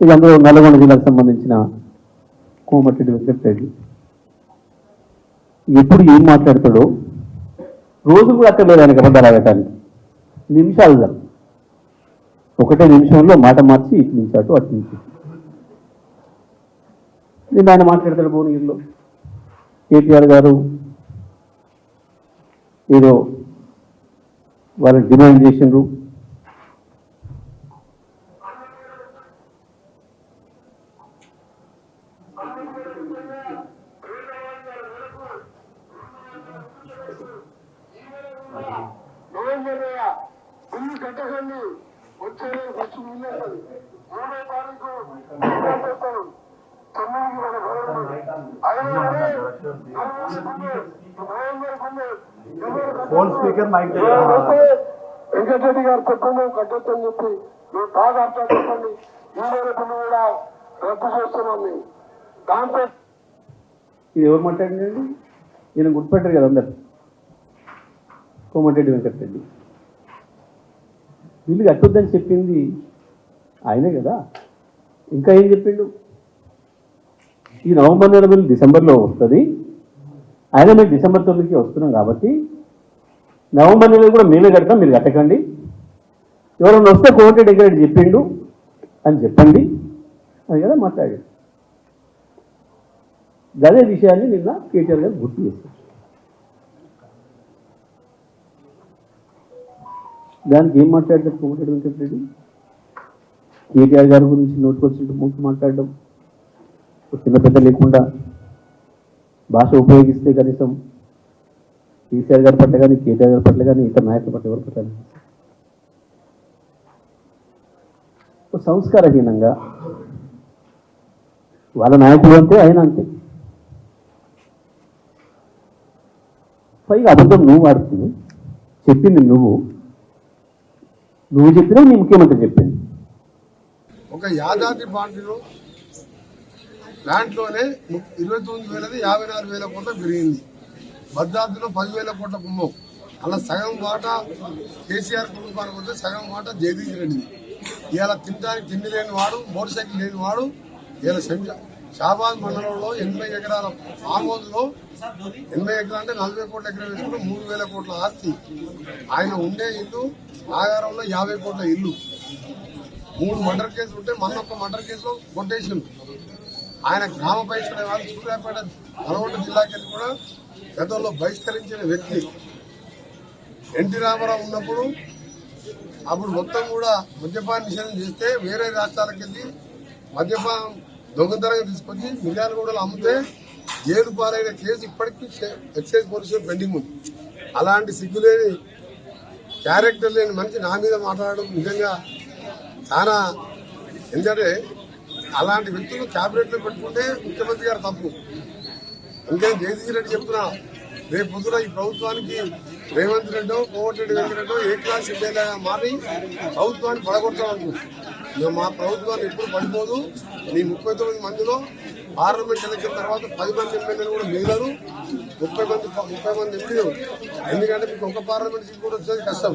ఇది అందులో నల్గొండ జిల్లాకు సంబంధించిన కోమటిరెడ్డి వెంకటరెడ్డి ఎప్పుడు ఏం మాట్లాడతాడో రోజు కూడా అక్కర్లేదు ఆయనకి అబద్ధాలు ఆడటానికి. నిమిషాలు చాలు ఒకటే నిమిషంలో మాట మార్చి ఇటు నుంచి అటు అటు నుంచి. నేను ఆయన మాట్లాడతాడు భువనగిరిలో. కేటీఆర్ గారు ఏదో వాళ్ళని డిమాండ్ చేసిండ్రు నవంబర్ నెల బిల్లు కట్టకండి. వచ్చే ఫస్ట్ వస్తుంది మూడో తారీఖు చేస్తాను తొమ్మిదికి మన గవర్నమెంట్ అలాగే November phone speaker mic Venkatreddy గారు చెప్పండి కట్టొచ్చని చెప్పి మీరు బాగా అర్థం చెప్పండి ఈ బిల్లు కూడా రద్దు చేస్తున్నాం మేము దాంతో ఇది ఎవరు మాట్లాడిందండి ఈయన గుర్తుపెట్టారు కదా అందరు. కోమటిరెడ్డి వెంకటరెడ్డి. వీళ్ళు కట్టొద్దని చెప్పింది ఆయనే కదా. ఇంకా ఏం చెప్పిండు? ఈ నవంబర్ నెల బిల్లు డిసెంబర్లో వస్తుంది. ఆయన మేము డిసెంబర్ తొమ్మిదికి వస్తున్నాం కాబట్టి నవంబర్ నెలలో కూడా మేమే కడతాం మీరు కట్టకండి. ఎవరైనా వస్తే కోమటిరెడ్డి వెంకటరెడ్డి చెప్పిండు అని చెప్పండి. అని కదా మాట్లాడాడు. అదే విషయాన్ని నిన్న కేటీఆర్ గారు గుర్తు చేశారు. దానికి ఏం మాట్లాడతారు కోమటిరెడ్డి వెంకటరెడ్డి కేటీఆర్ గారి గురించి నోటుకొచ్చినట్టు ముందు మాట్లాడడం. చిన్న పెద్ద లేకుండా భాష ఉపయోగిస్తే కనీసం కేసీఆర్ గారి పట్ల కానీ కేటీఆర్ గారి పట్ల కానీ ఇతర నాయకుల పట్ల ఎవరి పట్ల సంస్కారహీనంగా వాళ్ళ నాయకుడు అంతే ఆయన అంతే. పైగా అబద్ధం నువ్వు వాడుతుంది చెప్పింది నువ్వు. నువ్వు చెప్పినా నీ ముఖ్యమంత్రి చెప్పింది. ఒక యాదాద్రి పార్టీలో దాంట్లోనే ఇరవై తొమ్మిది వేలది యాభై నాలుగు వేల కోట్ల పెరిగింది. భద్రాద్రిలో పదివేల కోట్ల కుంభం. అలా సగం మాట కేసీఆర్ కుటుంబానికి వస్తే సగం మాట జగదీష్ రెడ్డి ఇలా తినడానికి తిండి లేని వాడు మోటార్ సైకిల్ లేని వాడు ఇలా శంషా షాబాద్ మండలంలో ఎనభై ఎకరాల ఫామ్ హౌస్లో ఎనభై ఎకరాలు అంటే నలభై కోట్ల ఎకరం వేసుకుంటే మూడు వేల కోట్ల ఆస్తి. ఆయన ఉండే ఇల్లు నాగారంలో యాభై కోట్ల ఇల్లు. మూడు మర్డర్ కేసులు ఉంటే మన ఒక్క మర్డర్ కేసులో కొట్టేసిండు. ఆయన గ్రామ బహిష్కరణ వాళ్ళు సూర్యాపేట నల్గొండ జిల్లాకి కూడా గతంలో బహిష్కరించిన వ్యక్తి. ఎన్టీ రామారావు ఉన్నప్పుడు అప్పుడు మొత్తం కూడా మద్యపాన నిషేధం చేస్తే వేరే రాష్ట్రాలకు వెళ్ళి మద్యపానం దొంగతనంగా తీసుకొచ్చి కూడా అమ్మితే జైలు పాలైన కేసు ఇప్పటికీ ఎక్సైజ్ పోలీసులు పెండింగ్ ఉంది. అలాంటి సిగ్గులేని క్యారెక్టర్ లేని మనిషి నా మీద మాట్లాడడం నిజంగా చాలా ఎందుకంటే అలాంటి వ్యక్తులు క్యాబినెట్లో పెట్టుకుంటే ముఖ్యమంత్రి గారు తప్పు. ఇంకా జగదీష్ రెడ్డి చెప్తున్నా రేపు పొద్దున ఈ ప్రభుత్వానికి రేవంత్ రెడ్డో కోమటిరెడ్డి వెంకరెడ్డో ఏ క్లాస్ ఎమ్మెల్యేగా మారి ప్రభుత్వాన్ని పడగొట్టాలనుకుంటున్నాం మా ప్రభుత్వాన్ని ఎప్పుడు పడిపోదు. మీ ముప్పై తొమ్మిది మందిలో పార్లమెంట్ ఎలక్షన్ తర్వాత పది మంది ఎమ్మెల్యేలు కూడా మిగిలరు. ముప్పై మంది ముప్పై మంది ఎంపీలు. ఎందుకంటే మీకు ఒక పార్లమెంట్ సీట్ కూడా వచ్చేది కష్టం.